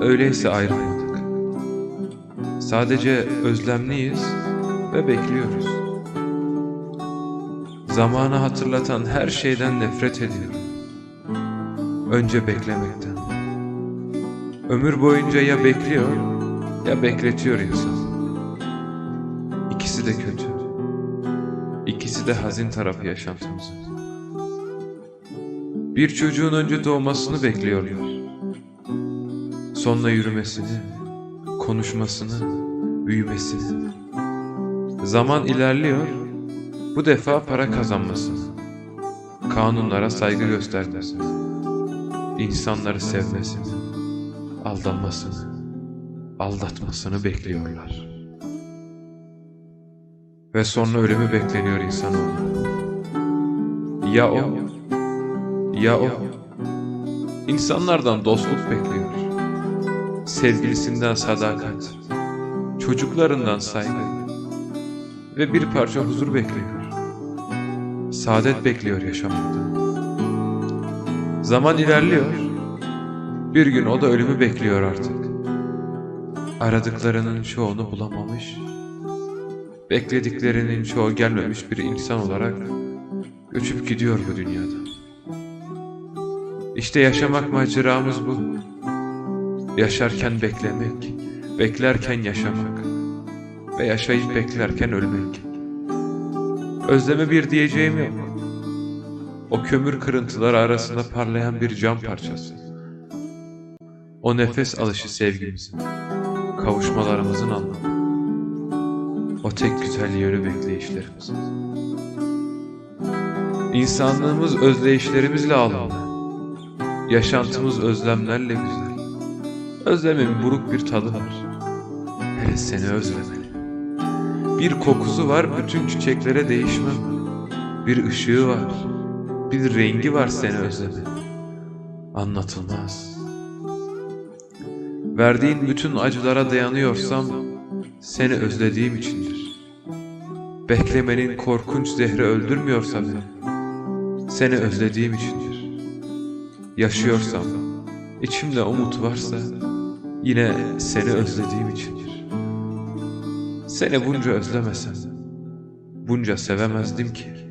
Öyleyse ayrılmadık. Sadece özlemliyiz ve bekliyoruz. Zamanı hatırlatan her şeyden nefret ediyorum. Önce beklemekten. Ömür boyunca ya bekliyor ya bekletiyor insan. İkisi de kötü. İkisi de hazin tarafı yaşantımızın. Bir çocuğun önce doğmasını bekliyorlar. Sonra yürümesini, konuşmasını, büyümesini. Zaman ilerliyor, bu defa para kazanmasını, kanunlara saygı göstermesini, insanları sevmesini, aldanmasını, aldatmasını bekliyorlar. Ve sonra ölümü bekleniyor insanoğlu. Ya o, ya o. İnsanlardan dostluk bekliyor. Sevgilisinden sadakat, çocuklarından saygı ve bir parça huzur bekliyor. Saadet bekliyor yaşamında. Zaman ilerliyor. Bir gün o da ölümü bekliyor artık. Aradıklarının çoğunu bulamamış, beklediklerinin çoğu gelmemiş bir insan olarak göçüp gidiyor bu dünyada. İşte yaşamak maceramız bu. Yaşarken beklemek, beklerken yaşamak ve yaşayıp beklerken ölmek. Özleme bir diyeceğim yok. O kömür kırıntıları arasında parlayan bir cam parçası. O nefes alışı sevgimizin, kavuşmalarımızın anlamı. O tek güzel yönü bekleyişlerimizin. İnsanlığımız özleyişlerimizle alındı. Yaşantımız özlemlerle güzel. Özlemin buruk bir tadı var. Hele seni özlemeli. Bir kokusu var bütün çiçeklere değişmem. Bir ışığı var. Bir rengi var seni özlemenin. Anlatılmaz. Verdiğin bütün acılara dayanıyorsam seni özlediğim içindir. Beklemenin korkunç zehri öldürmüyorsa beni seni özlediğim içindir. Yaşıyorsam, içimde umut varsa yine seni özlediğim içindir. Seni bunca özlemesem, bunca sevemezdim ki.